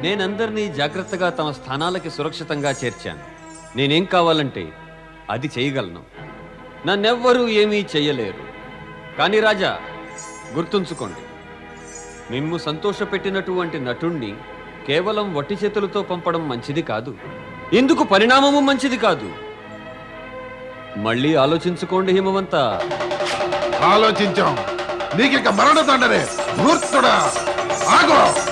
నేనందరినీ జాగ్రత్తగా తమ స్థానాలకి సురక్షితంగా చేర్చాను. నేనేం కావాలంటే అది చేయగలను. నన్నెవ్వరూ ఏమీ చెయ్యలేరు కానీ రాజా గుర్తుంచుకోండి. మిమ్ము సంతోషపెట్టినటువంటి నటుణ్ణి కేవలం వట్టి చేతులతో పంపడం మంచిది కాదు. ఎందుకు పరిణామము మంచిది కాదు. మళ్ళీ ఆలోచించుకోండి హిమవంత. ఆలోచించాం. నీకిక మరణ తండరే మూర్తుడా ఆగో.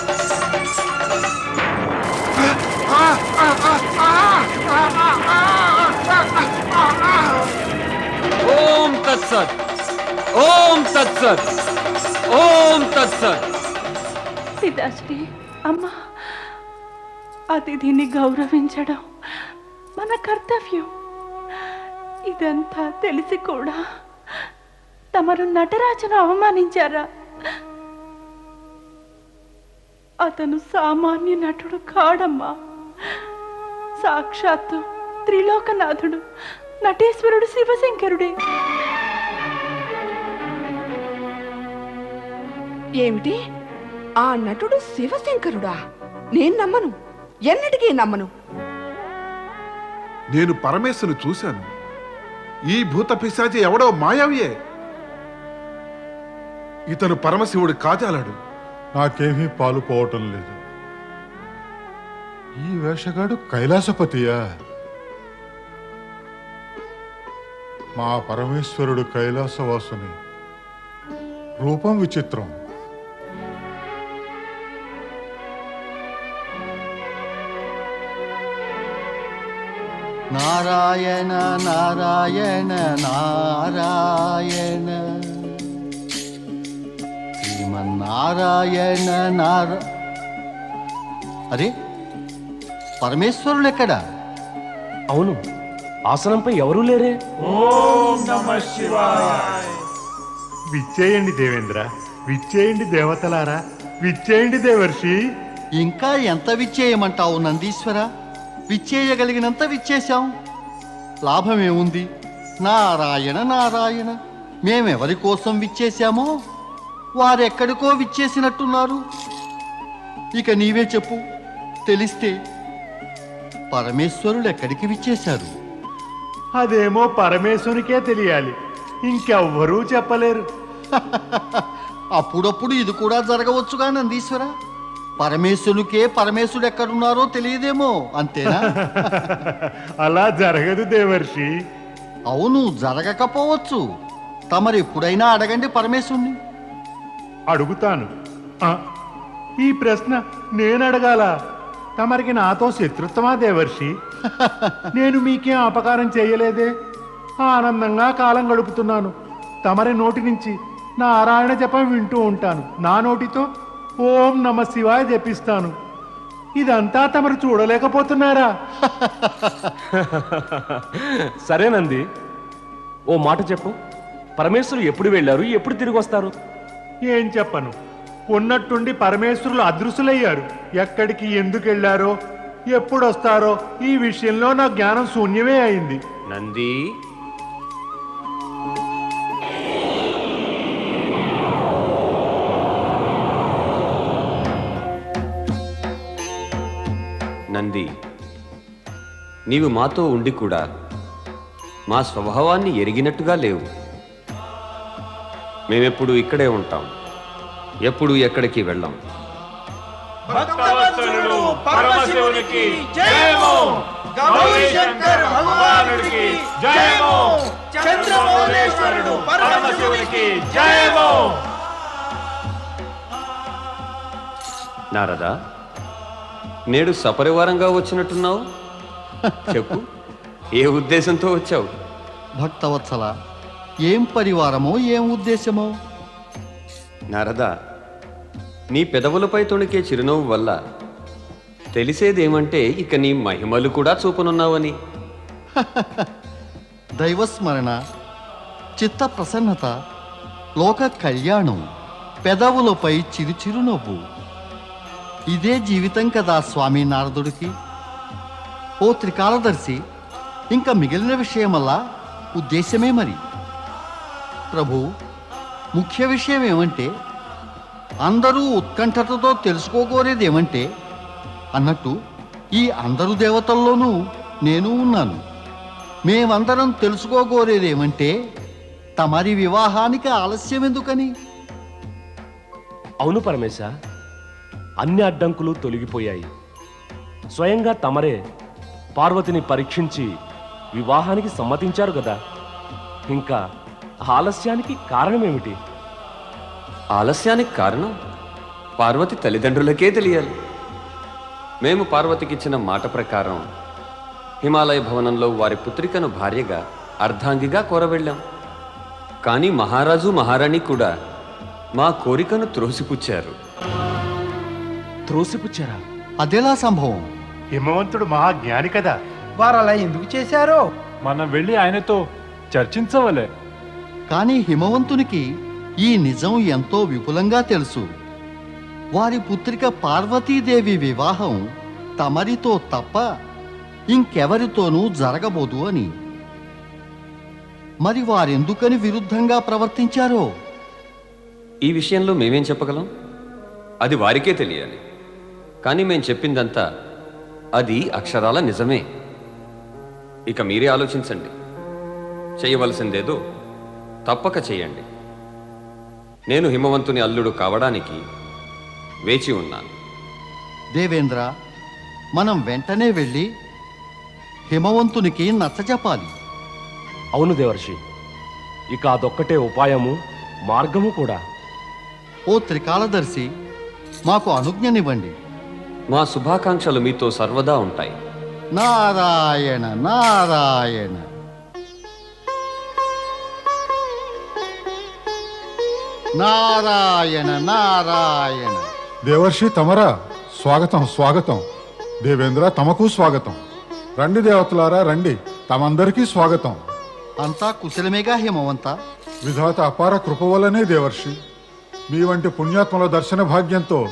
ఓం తత్సత్ ఓం తత్సత్ పితాశ్రీ అమ్మా అతిథిని గౌరవించడం మన కర్తవ్యం. ఇదంతా తెలిసి కూడా తమరు నటరాజును అవమానించారా? అతను సామాన్య నటుడు కాడమ్మా. సాక్షాత్తు త్రిలోకనాథుడు నటేశ్వరుడు శివశంకరుడే. ఏమిటి? ఆ నటుడు శివశంకరుడా? నేను నమ్మను. ఎన్నటికీ నమ్మను. నేను పరమేశ్వరుని చూశాను. ఈ భూత పిశాచి ఎవడో మాయావియే? ఇతను పరమశివుడు కాజాలాడు. నాకేమీ పాలు పోవటం లేదు. ఈ వేషగాడు కైలాసపతియా? మా పరమేశ్వరుడు కైలాసవాసుని. రూపం విచిత్రం. నారాయణ నారాయణ నారాయణ. శ్రీమన్నారాయణ నార అరే పరమేశ్వరుడు ఎక్కడా? అవును ఆసనంపై ఎవరూ లేరే. విచ్చేయండి దేవేంద్ర విచ్చేయండి దేవతలారా విచ్చేయండి దేవర్షి. ఇంకా ఎంత విచ్చేయమంటావు నందీశ్వర? విచ్చేయగలిగినంత విచ్చేశాం. లాభమేముంది? నారాయణ నారాయణ. మేమెవరి కోసం విచ్చేశామో? వారెక్కడికో విచ్చేసినట్టున్నారు. ఇక నీవే చెప్పు. తెలిస్తే పరమేశ్వరుడు ఎక్కడికి విచ్చేశారు? అదేమో పరమేశ్వరునికే తెలియాలి. ఇంకెవ్వరూ చెప్పలేరు. అప్పుడప్పుడు ఇది కూడా జరగవచ్చుగా నందీశ్వర? పరమేశ్వరునికే పరమేశ్వరుడు ఎక్కడున్నారో తెలియదేమో అంతేనా? అలా జరగదు దేవర్షి. అవును జరగకపోవచ్చు. తమరు ఎప్పుడైనా అడగండి పరమేశ్వరుని అడుగుతాను. ఆ, ఈ ప్రశ్న నేను అడగాల. తమరికి నాతో శత్రుత్వమా దేవర్షి? నేను మీకేం అపకారం చేయలేదే. ఆనందంగా కాలం గడుపుతున్నాను. తమరి నోటి నుంచి నారాయణ జపం వింటూ ఉంటాను. నా నోటితో ఓం నమ శివాయ జపిస్తాను. ఇదంతా తమరు చూడలేకపోతున్నారా? సరేనంది ఓ మాట చెప్పు. పరమేశ్వరు ఎప్పుడు వెళ్ళారు ఎప్పుడు తిరిగి వస్తారు? ఏం చెప్పను. ఉన్నట్టుండి పరమేశ్వరులు అదృశ్యులయ్యారు. ఎక్కడికి ఎందుకు వెళ్ళారో ఎప్పుడొస్తారో ఈ విషయంలో నా జ్ఞానం శూన్యమే అయింది. నంది నంది నీవు మాతో ఉండి కూడా మా స్వభావాన్ని ఎరిగినట్టుగా లేవు. మేమెప్పుడు ఇక్కడే ఉంటాం ఎప్పుడు ఎక్కడికి వెళ్ళాం. పరమశివునికి నేడు సపరివారంగా వచ్చినట్టున్నావు? చెప్పు. ఏ ఉద్దేశంతో వచ్చావు? భక్తవత్సల ఏం పరివారమో ఏం ఉద్దేశమో? నారదా నీ పెదవులపై తొణికే చిరునవ్వు వల్ల తెలిసేదేమంటే ఇక నీ మహిమలు కూడా చూపనున్నావని. దైవస్మరణ చిత్త ప్రసన్నత లోక కళ్యాణం పెదవులపై చిరుచిరునవ్వు ఇదే జీవితం కదా స్వామి నారదుడికి. ఓ త్రికాలదర్శి ఇంకా మిగిలిన విషయమల్లా ఉద్దేశమే మరి. ప్రభు ముఖ్య విషయం ఏమంటే అందరూ ఉత్కంఠతతో తెలుసుకోకోరేది ఏమంటే అన్నట్టు ఈ అందరు దేవతల్లోనూ నేను ఉన్నాను. మేమందరం తెలుసుకోగోరేదేమంటే తమరి వివాహానికి ఆలస్యం ఎందుకని అవును పరమేశ. అన్ని అడ్డంకులు తొలగిపోయాయి. స్వయంగా తమరే పార్వతిని పరీక్షించి వివాహానికి సమ్మతించారు కదా. ఇంకా ఆలస్యానికి కారణమేమిటి? ఆలస్యానికి కారణం? పార్వతి తల్లిదండ్రులకే తెలియాలి. మేము పార్వతికిచ్చిన మాట ప్రకారం హిమాలయ భవనంలో వారి పుత్రికను భార్యగా అర్ధాంగిగా కోరవెళ్ళాం. కానీ మహారాజు మహారాణి కూడా మా కోరికను త్రోసిపుచ్చారు. త్రోసిపుచ్చారా? అదెలా సంభవం. హిమవంతుడు మహా జ్ఞాని కదా. వారు అలా ఎందుకు చేశారో? మనం వెళ్ళి ఆయనతో చర్చించవలే. కానీ హిమవంతునికి ఈ నిజం ఎంతో విపులంగా తెలుసు. వారి పుత్రిక పార్వతీదేవి వివాహం తమరితో తప్ప ఇంకెవరితోనూ జరగబోదు అని. మరి వారెందుకని విరుద్ధంగా ప్రవర్తించారో? ఈ విషయంలో మేమేం చెప్పగలం? అది వారికే తెలియాలి. కానీ మేం చెప్పిందంతా అది అక్షరాల నిజమే. ఇక మీరే ఆలోచించండి. చేయవలసిందేదో తప్పక చేయండి. నేను హిమవంతుని అల్లుడు కావడానికి వేచి ఉన్నాను. దేవేంద్ర మనం వెంటనే వెళ్ళి హిమవంతునికి నచ్చజెప్పాలి అవును దేవర్షి ఇక అదొక్కటే ఉపాయము మార్గము కూడా. ఓ త్రికాలదర్శి మాకు అనుజ్ఞనివ్వండి. మా శుభాకాంక్షలు మీతో సర్వదా ఉంటాయి. నారాయణ నారాయణ. నారాయణ నారాయణ. దేవర్షి తమరా స్వాగతం స్వాగతం. దేవేంద్ర తమకు స్వాగతం. రండి దేవతలారా రండి. తమందరికీ స్వాగతం. అంతా కుశలమేగా హిమవంత? విధాత అపార కృప వల్లనే దేవర్షి. మీ వంటి పుణ్యాత్మల దర్శన భాగ్యంతో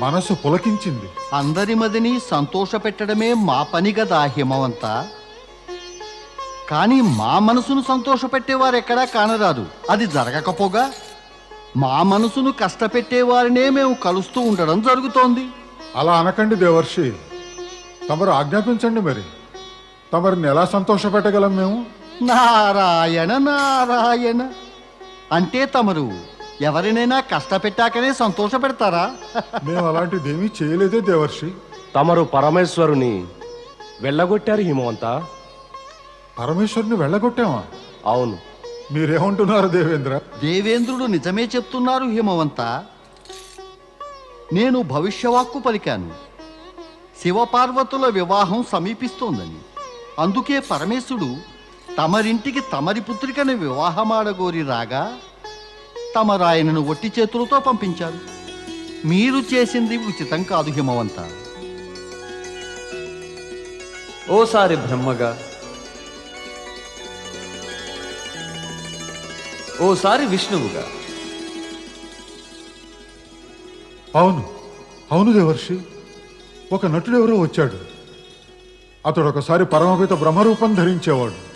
మనసు పులకించింది. అందరి మదిని సంతోషపెట్టడమే మా పని కదా హిమవంత. కానీ మా మనసును సంతోషపెట్టేవారు ఎక్కడా కానరాదు. అది జరగకపోగా మా మనసును కష్టపెట్టేవారినే మేము కలుస్తూ ఉండడం జరుగుతోంది. అలా అనకండి దేవర్షి. తమరు ఆజ్ఞాపించండి మరి. తమరిని ఎలా సంతోషపెట్టగలం మేము? నారాయణ నారాయణ. అంటే తమరు ఎవరినైనా కష్టపెట్టాకనే సంతోష పెడతారా మేము అలాంటిదేమీ చేయలేదే దేవర్షి. తమరు పరమేశ్వరుని వెళ్ళగొట్టారు హిమవంత. పరమేశ్వరుని వెళ్ళగొట్టామా? అవును. మీరేమంటున్నారు దేవేంద్ర? దేవేంద్రుడు నిజమే చెప్తున్నారు హిమవంత. నేను భవిష్యవాక్కు పలికాను. శివపార్వతుల వివాహం సమీపిస్తోందని. అందుకే పరమేశుడు తమరింటికి తమరి పుత్రికను వివాహమాడగోరి రాగా తమరాయనను ఒట్టి చేతులతో పంపించారు. మీరు చేసింది ఉచితం కాదు హిమవంత. ఓసారి బ్రహ్మగా. ఓసారి విష్ణువుగా. అవును అవును దేవర్షి. ఒక నటుడు ఎవరో వచ్చాడు. అతడు ఒకసారి పరమపిత బ్రహ్మరూపం ధరించేవాడు.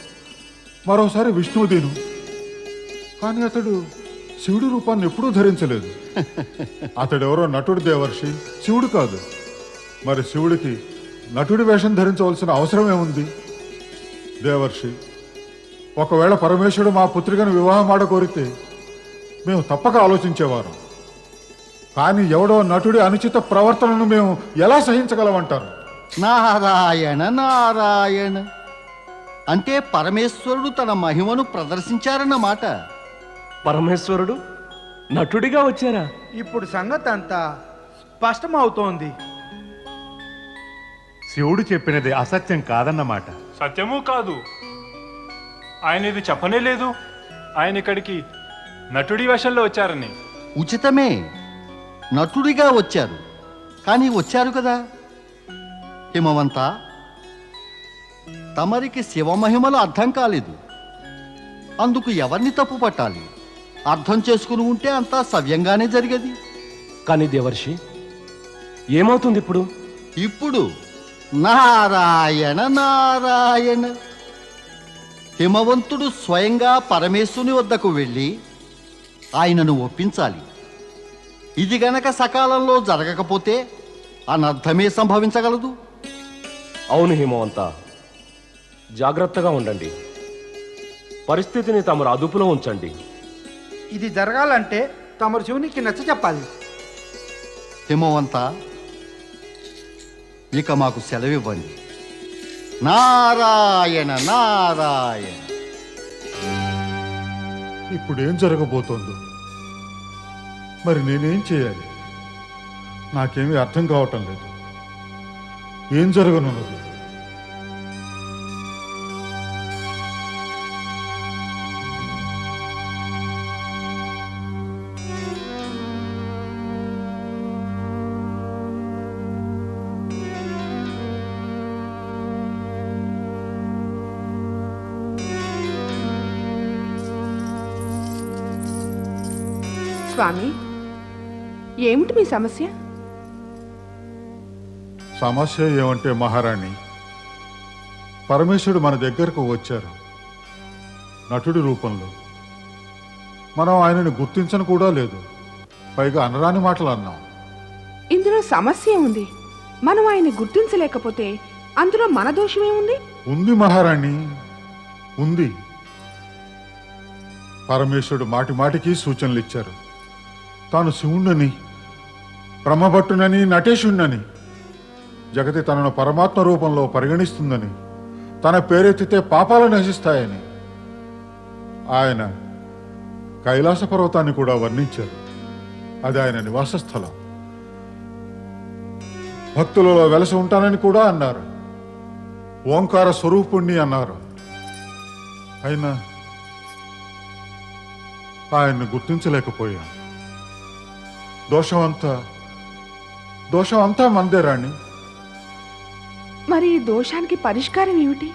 మరోసారి విష్ణువుదీను కానీ అతడు శివుడి రూపాన్ని ఎప్పుడూ ధరించలేదు. అతడెవరో నటుడు దేవర్షి శివుడు కాదు. మరి శివుడికి నటుడి వేషం ధరించవలసిన అవసరం ఏముంది? దేవర్షి ఒకవేళ పరమేశ్వరుడు మా పుత్రికను వివాహం ఆడ కోరితే మేము తప్పక ఆలోచించేవారు. కానీ ఎవడో నటుడి అనుచిత ప్రవర్తనను మేము ఎలా సహించగలమంటారు? నారాయణ నారాయణ. అంటే పరమేశ్వరుడు తన మహిమను ప్రదర్శించారన్నమాట. పరమేశ్వరుడు నటుడిగా వచ్చారా? ఇప్పుడు సంగతి అంతా స్పష్టమవుతోంది. శివుడు చెప్పినది అసత్యం కాదన్నమాట. సత్యము కాదు. ఆయన ఇది చెప్పనే లేదు. ఆయన ఇక్కడికి నటుడి వేషంలో వచ్చారని. ఉచితమే. నటుడిగా వచ్చారు. కానీ వచ్చారు కదా? హిమవంత తమరికి శివమహిమలు అర్థం కాలేదు. అందుకు ఎవరిని తప్పు పట్టాలి అర్థం చేసుకుని ఉంటే అంతా సవ్యంగానే జరిగేది. కానీ దేవర్షి ఏమవుతుంది ఇప్పుడు? ఇప్పుడు నారాయణ నారాయణ. హిమవంతుడు స్వయంగా పరమేశ్వరుని వద్దకు వెళ్ళి ఆయనను ఒప్పించాలి. ఇది గనక సకాలంలో జరగకపోతే అనర్థమే సంభవించగలదు. అవును హిమవంత జాగ్రత్తగా ఉండండి. పరిస్థితిని తమరు అదుపులో ఉంచండి. ఇది జరగాలంటే తమరు శివునికి నచ్చ చెప్పాలి. హిమవంత ఇక మాకు సెలవివ్వండి. నారాయణ నారాయణ. ఇప్పుడు ఏం జరగబోతోందో? మరి నేనేం చేయాలి? నాకేమీ అర్థం కావటం లేదు. ఏం జరగనున్నది? స్వామి? ఏమిటి మీ సమస్య? సమస్య ఏమంటే మహారాణి పరమేశ్వరుడు మన దగ్గరకు వచ్చారు నటుడి రూపంలో. మనం ఆయనని గుర్తించను కూడా లేదు పైగా అనరాని మాటలు అన్నాం. ఇందులో సమస్య ఉంది మనం ఆయన గుర్తించలేకపోతే అందులో మన దోషమే ఉంది ఉంది మహారాణి ఉంది. పరమేశ్వరుడు మాటి మాటికి సూచనలు ఇచ్చారు. తాను శివుణ్ణని బ్రహ్మభట్టునని నటేశుణ్ణని జగతి తనను పరమాత్మ రూపంలో పరిగణిస్తుందని తన పేరెత్తితే పాపాలు నశిస్తాయని ఆయన కైలాస పర్వతాన్ని కూడా వర్ణించారు. అది ఆయన నివాస స్థలం భక్తులలో వెలసి ఉంటానని కూడా అన్నారు. ఓంకార స్వరూపుణ్ణి అన్నారు. అయినా ఆయన్ని గుర్తించలేకపోయాను. దోషం అంతా దోషం అంతా మందే రాణి. మరి ఈ దోషానికి పరిష్కారం ఏమిటి?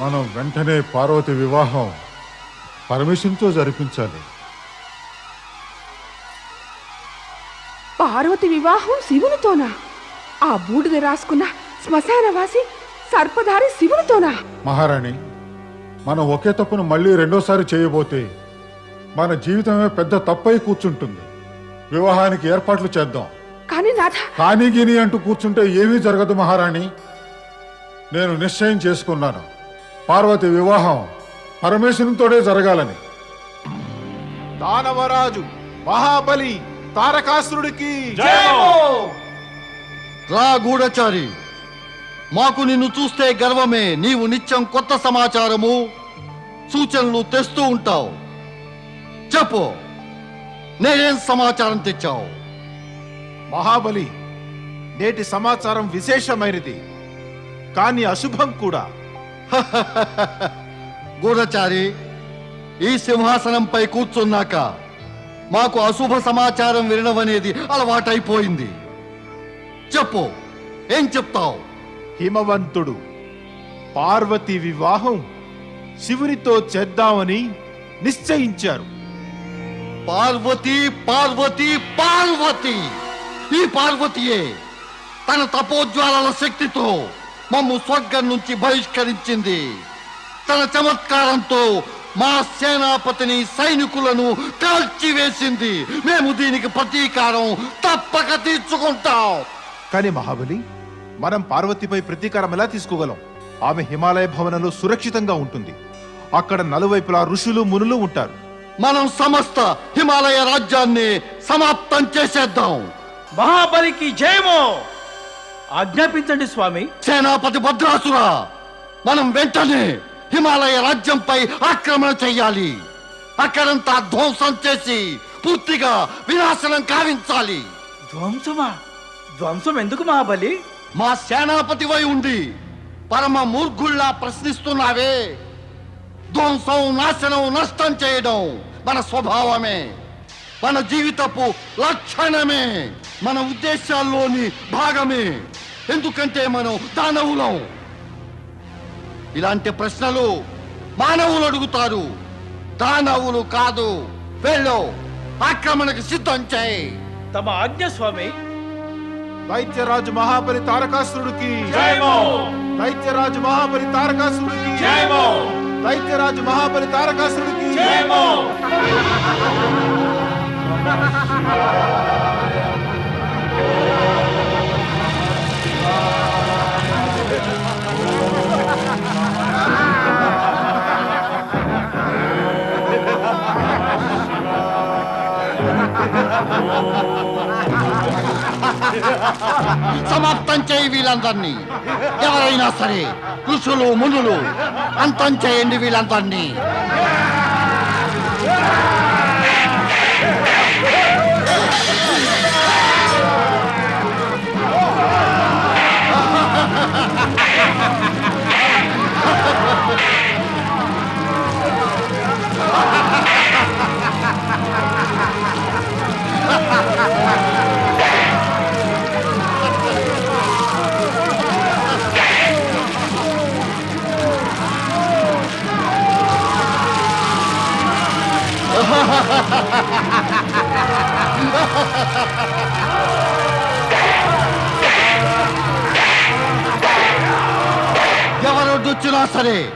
మనం వెంటనే పార్వతి వివాహం పరమేశ్వరునితో జరిపించాలి. పార్వతి వివాహం శివునితోనా? ఆ బూడిద రాసుకున్న శ్మశానవాసి సర్పధారి శివునితోనా? మహారాణి మనం ఒకే తప్పును మళ్ళీ రెండోసారి చేయబోతే మన జీవితమే పెద్ద తప్పై కూర్చుంటుంది. వివాహానికి ఏర్పాట్లు చేద్దాం. కానీ నాథ కానీ గిని అంటూ కూర్చుంటే ఏమీ జరగదు మహారాణి. నేను నిశ్చయం చేసుకున్నాను. పార్వతి వివాహం పరమేశ్వరునితోనే జరగాలని. దానవరాజు మహాబలి తారకాసురుడికి రా గూఢచారి. మాకు నిన్ను చూస్తే గర్వమే. నీవు నిత్యం కొత్త సమాచారము సూచనలు తెస్తూ ఉంటావు. చెప్పు. నేనేం సమాచారం తెచ్చావు? మహాబలి నేటి సమాచారం విశేషమైనది. కానీ అశుభం కూడా. గూఢచారి ఈ సింహాసనంపై కూర్చున్నాక మాకు అశుభ సమాచారం వినడం అనేది అలవాటైపోయింది. చెప్పు ఏం చెప్తావు? హిమవంతుడు పార్వతి వివాహం శివునితో చేద్దామని నిశ్చయించారు. పార్వతి పార్వతి పార్వతి. ఈ పార్వతియే తన తపోజ్వాలల శక్తితో మమ్ము స్వర్గం నుంచి బహిష్కరించింది. తన చమత్కారంతో మా సేనాపతిని సైనికులను కాల్చివేసింది. మేము దీనికి ప్రతీకారం తప్పక తీర్చుకుంటాం. కానీ మహాబలి మనం పార్వతిపై ప్రతీకారం ఎలా తీసుకోగలం? ఆమె హిమాలయ భవనంలో సురక్షితంగా ఉంటుంది. అక్కడ నలువైపులా ఋషులు మునులు ఉంటారు. మనం సమస్త హిమాలయ రాజ్యాన్ని సమాప్తం చేసేద్దాం. మహాబలికి జయమో! ఆజ్ఞాపించండి స్వామి. సేనాపతి భద్రాసుర మనం వెంటనే హిమాలయ రాజ్యంపై ఆక్రమణ చెయ్యాలి. అక్కడంతా ధ్వంసం చేసి పూర్తిగా వినాశనం కావించాలి. ధ్వంసమా? ధ్వంసం ఎందుకు మహాబలి? మా సేనాపతి వై ఉండి పరమ మూర్ఖుల్లా ప్రశ్నిస్తున్నావే. ధ్వంసం నాశనం నష్టం చేయడం మన స్వభావమే. మన జీవితపు లక్షణమే. మన ఉద్దేశాల్లోని భాగమే. ఎందుకంటే మనం దానవులం. ఇలాంటి ప్రశ్నలు మానవులు అడుగుతారు. దానవులు కాదు వెళ్ళు ఆక్రమణకు సిద్ధం చేయి. తమ ఆజ్ఞ స్వామి. దైత్యరాజు మహాబలి తారకాసురుడికి దైత్యరాజు మహాబలి తారకాసురుడికి దైత్యరాజు మహాబలి తారకాసురుడికి Oh సమాప్తం చేయి వీళ్ళందరినీ. ఎవరైనా సరే ఋషులు మునులు అంతం చేయండి వీళ్ళందరినీ. వచ్చినా సరే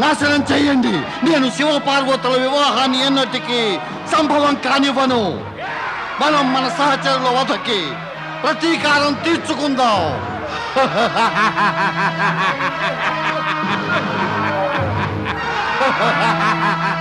నాశనం చెయ్యండి నేను శివ పార్వతుల వివాహాన్ని ఎన్నటికీ సంభవం కానివ్వను. మనం మన సహచరుల వదకి ప్రతీకారం తీర్చుకుందాం.